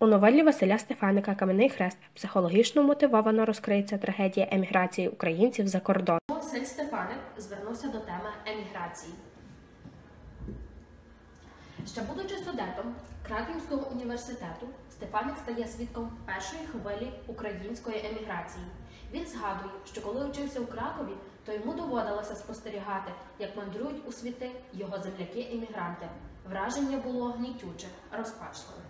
У новелі Василя Стефаника Кам'яний хрест психологічно мотивовано розкриється трагедія еміграції українців за кордон. Василь Стефаник звернувся до теми еміграції. Ще будучи студентом Краківського університету, Стефаник стає свідком першої хвилі української еміграції. Він згадує, що коли учився у Кракові, то йому доводилося спостерігати, як мандрують у світи його земляки-емігранти. Враження було гнітюче, розпачливе.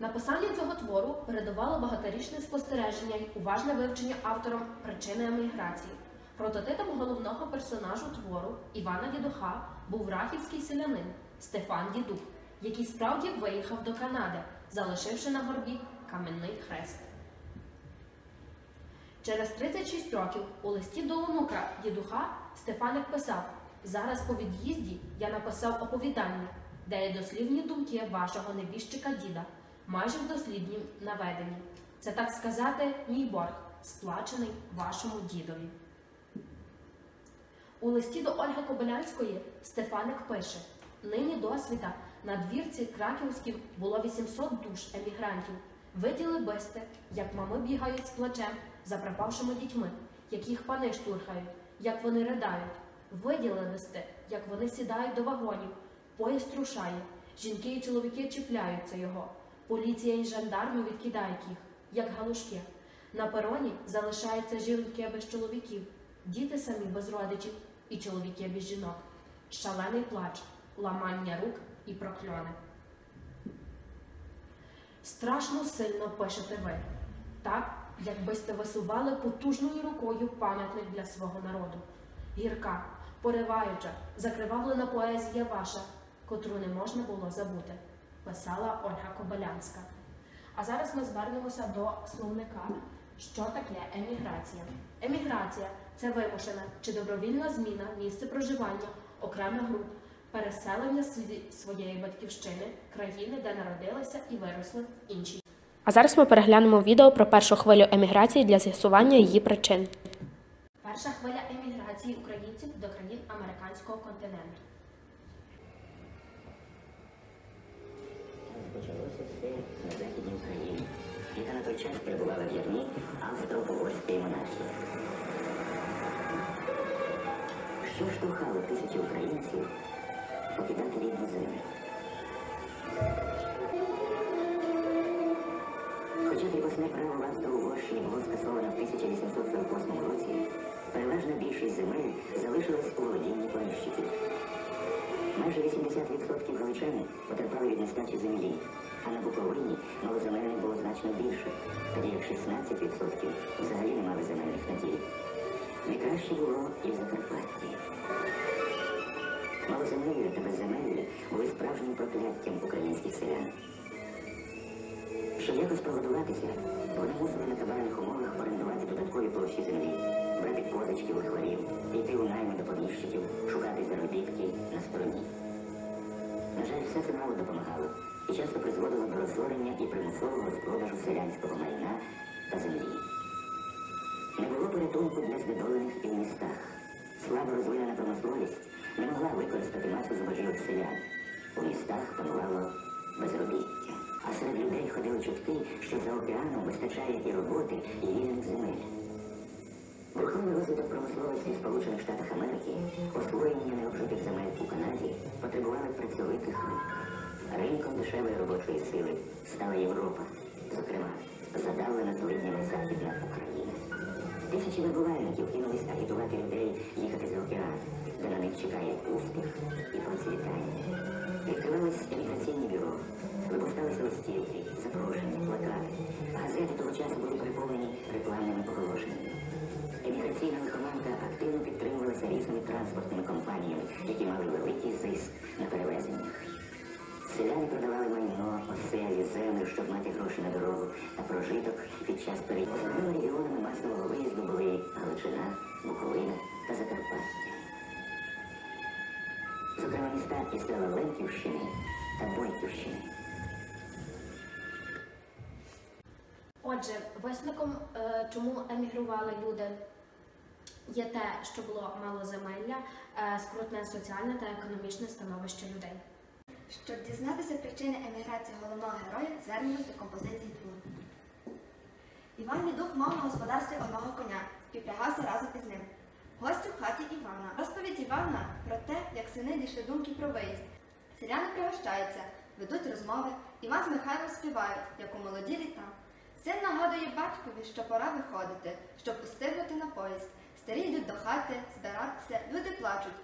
Написання цього твору передувало багаторічне спостереження й уважне вивчення автором причини еміграції. Прототипом головного персонажу твору Івана Дідуха був рахівський селянин Стефан Дідух, який справді виїхав до Канади, залишивши на горбі каменний хрест. Через 36 років у листі до онука дідуха Стефаник писав: Зараз по від'їзді я написав оповідання, де є дослівні думки вашого небіжчика діда, майже в дослідні наведені. Це так сказати, мій борг, сплачений вашому дідові. У листі до Ольги Кобилянської Стефаник пише: нині досвіта на двірці Краківській було 800 душ емігрантів. Виділи бисти, як мами бігають з плачем за пропавшими дітьми, як їх пани штурхають, як вони ридають. Виділи листи, як вони сідають до вагонів, поїзд рушає, жінки і чоловіки чіпляються його. Поліція і жандарми відкидають їх, як галушки. На пероні залишаються жінки без чоловіків, діти самі без родичів і чоловіки без жінок. Шалений плач, ламання рук і прокльони. Страшно сильно пишете ви, так, якби сте висували потужною рукою пам'ятник для свого народу. Гірка, пориваюча, закривавлена поезія ваша, котру не можна було забути, писала Ольга Кобилянська. А зараз ми звернемося до словника. Що таке еміграція? Еміграція це вимушена чи добровільна зміна місця проживання окремих груп, переселення своєї батьківщини, країни, де народилися і виросли в іншій. А зараз ми переглянемо відео про першу хвилю еміграції для з'ясування її причин. Перша хвиля еміграції українців до країн американського континенту. Час в ярмі австро-угорської монархії. Що штовхало тисячі українців покидати рідну землю? Хоча кріпосне право в Австро-Угорщині було скасовано в 1848 році, переважна більшість земель залишилась у володінні поміщиків. Майже 80% галичани потерпали від нестачі землі, а на Буковині малоземельних було значно більше, тоді як 16% взагалі не мали земельних надій. Найкраще було і в Закарпатті. Малоземелля та безземелля були справжнім прокляттям українських селян. Щоб якось погодуватися, вони мусили на кабальних умовах орендувати додаткові площі землі, брати позички у хворів, йти у найми до поміщиків, шукати заробітки на стороні. На жаль, все це мало допомагало часто призводило до розорення і примусового розпродажу селянського майна та землі. Не було порятунку для знедолених і в містах. Слабо розвинена промисловість не могла використати масу зубожілок селян. У містах панувало безробіття. А серед людей ходили чутки, що за океаном вистачає і роботи, і вільних земель. Бурхливий розвиток промисловості Сполучених Штатах Америки, освоєння необжитих земель у Канаді потребували працьовитих рук. Ринком дешевої робочої сили стала Європа, зокрема, задавлена злиднями Західна Україна. Тисячі вибувальників кинулись агітувати людей їхати за океан, де на них чекає успіх і процвітання. Відкривались еміграційні бюро, випускалися листівки, запрошення, плакати. Газети того часу були переповнені рекламними оголошеннями. Еміграційна лихоманка активно підтримувалася різними транспортними компаніями, які мали великий зиск на перевезеннях. Селяни продавали майно, оселі, землю, щоб мати гроші на дорогу та прожиток під час переїзду. Основними регіонами масового виїзду були Галичина, Буковина та Закарпаття. Зокрема, міста і села Ленківщини та Бойківщини. Отже, висновком, е, чому емігрували люди, є те, що було мало земелля, е, скрутне соціальне та економічне становище людей. Щоб дізнатися причини еміграції головного героя, звернемось до композиції твору. Іван Відух мав на господарстві одного коня, співлягався разом із ним. Гості в хаті Івана. Розповідь Івана про те, як сини дійшли думки про виїзд. Селяни пригощаються, ведуть розмови, Іван з Михайлом співають, як у молоді літа. Син нагадує батькові, що пора виходити, щоб устигнути на поїзд. Старі йдуть до хати, збиратися, люди плачуть.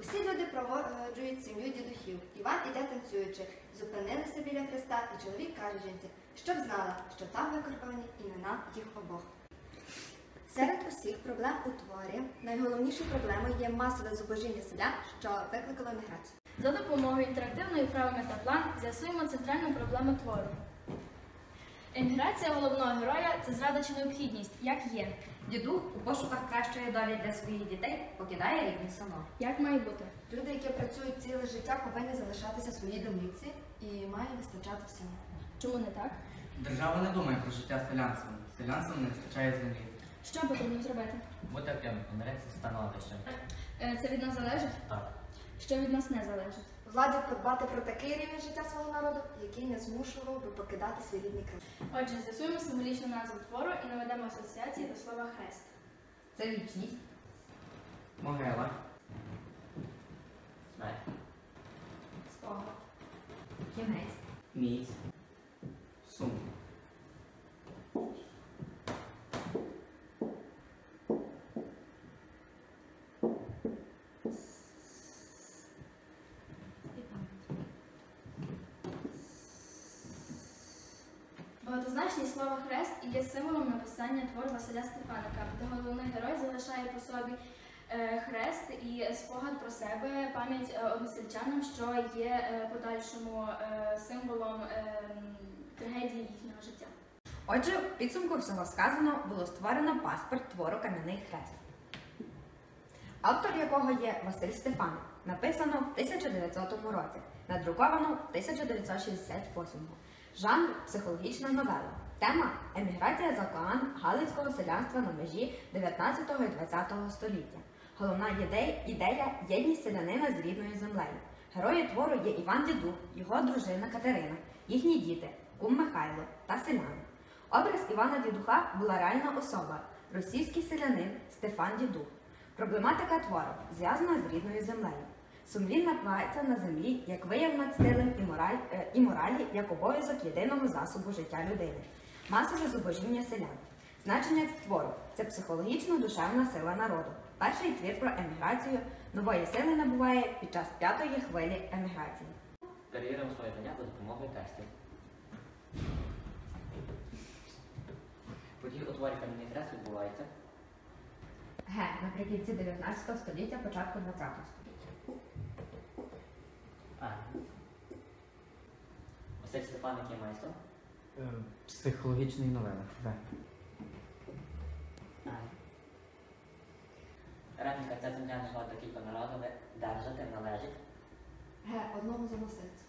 Усі люди проводжують сім'ю дідухів. Іван іде танцюючи. Зупинилися біля хреста, і чоловік каже жінці, щоб знала, що там викарбовані імена їх обох. Серед усіх проблем у творі найголовнішою проблемою є масове зубожіння селян, що викликало еміграцію. За допомогою інтерактивної вправи метаплан з'ясуємо центральну проблему твору. Еміграція головного героя це зрада чи необхідність, як є. Дідух у пошуках кращої долі для своїх дітей покидає рідне село. Як має бути? Люди, які працюють ціле життя, повинні залишатися в своїй домівці і має вистачати всього. Чому не так? Держава не думає про життя селянством. Селянством не вистачає землі. Що потрібно зробити? Бути активним, помиреться становище. Е, Це від нас залежить? Так. Що від нас не залежить? Владі подбати про такий рівень життя свого народу, який не змушував би покидати свій рідний край. Отже, з'ясуємо символічну назву твору і наведемо асоціації до слова хрест. Це вічність. Могила, Смерть. Спогад. Кінець. міць, Багатозначність слова хрест є символом написання твору Василя Стефаника, де головний герой залишає по собі е, хрест і спогад про себе, пам'ять е, односельчанам, що є е, подальшому символом трагедії їхнього життя. Отже, в підсумку всього сказано було створено паспорт твору Кам'яний хрест, автор якого є Василь Стефаник. Написано в 1900 році, надруковано в 1968. Жанр психологічна новела. Тема еміграція за океан галицького селянства на межі 19 і 20 століття. Головна ідея, ідея єдність селянина з рідною землею. Герої твору є Іван Дідух, його дружина Катерина, їхні діти, кум Михайло та селяни. Образ Івана Дідуха була реальна особа, російський селянин Стефан Дідух. Проблематика твору зв'язана з рідною землею. Сумлінна праця на землі як вияв над стилем і, мораль, е, і моралі як обов'язок єдиного засобу життя людини. Масове зубожіння селян. Значення твору це психологічно душевна сила народу. Перший твір про еміграцію нової сили набуває під час п'ятої хвилі еміграції. Перевіримо своє знання за допомогою тестів. Події у творі кам'яний хрест відбуваються. Г. Наприкінці 19 століття, початку 20 століття. А. Василь Стефаник є майстром. Психологічний новела. В. А. Ця земля не згода кілька народів держати належить. Г. Одному заноситься.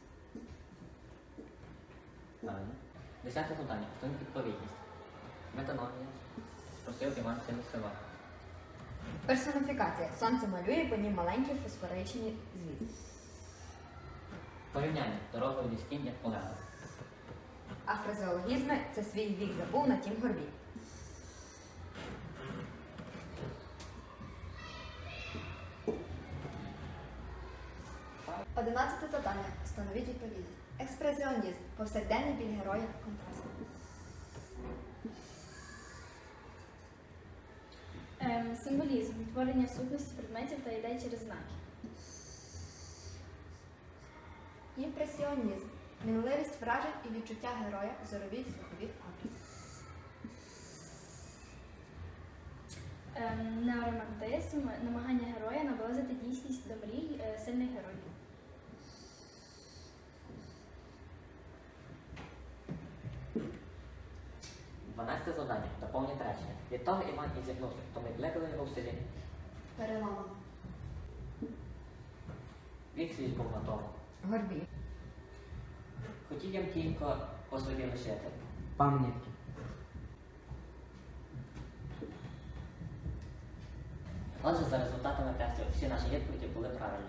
Правильно. Десяте завдання. Встановіть відповідність. Метаномія. Спросив Іван села. Персоніфікація. Сонце малює по ній маленькі фосфоричні звіти. Порівняння. Дорога від кінь як полегла. А фразеологізми це свій вік забув на тім горбі. Одинадцяте завдання. Встановіть відповідність. Експресіонізм. Повсякденний біль героя. Контраст. Ем, символізм творення сутності предметів та ідей через знаки. Імпресіонізм. Мінливість вражень і відчуття героя у зоровій слуховій образі. Ем, неоромантизм намагання героя наблизити дійсність до мрій е, сильних героїв. Дванадцяте завдання. Доповніть речення. Від того Іван і зігнувся, то ми кликали його в селі. Переламано. Він свій був на тому. Горбі. Хотів я тільки по собі лишити. Пам'ятки. Отже, за результатами тестів всі наші відповіді були правильні.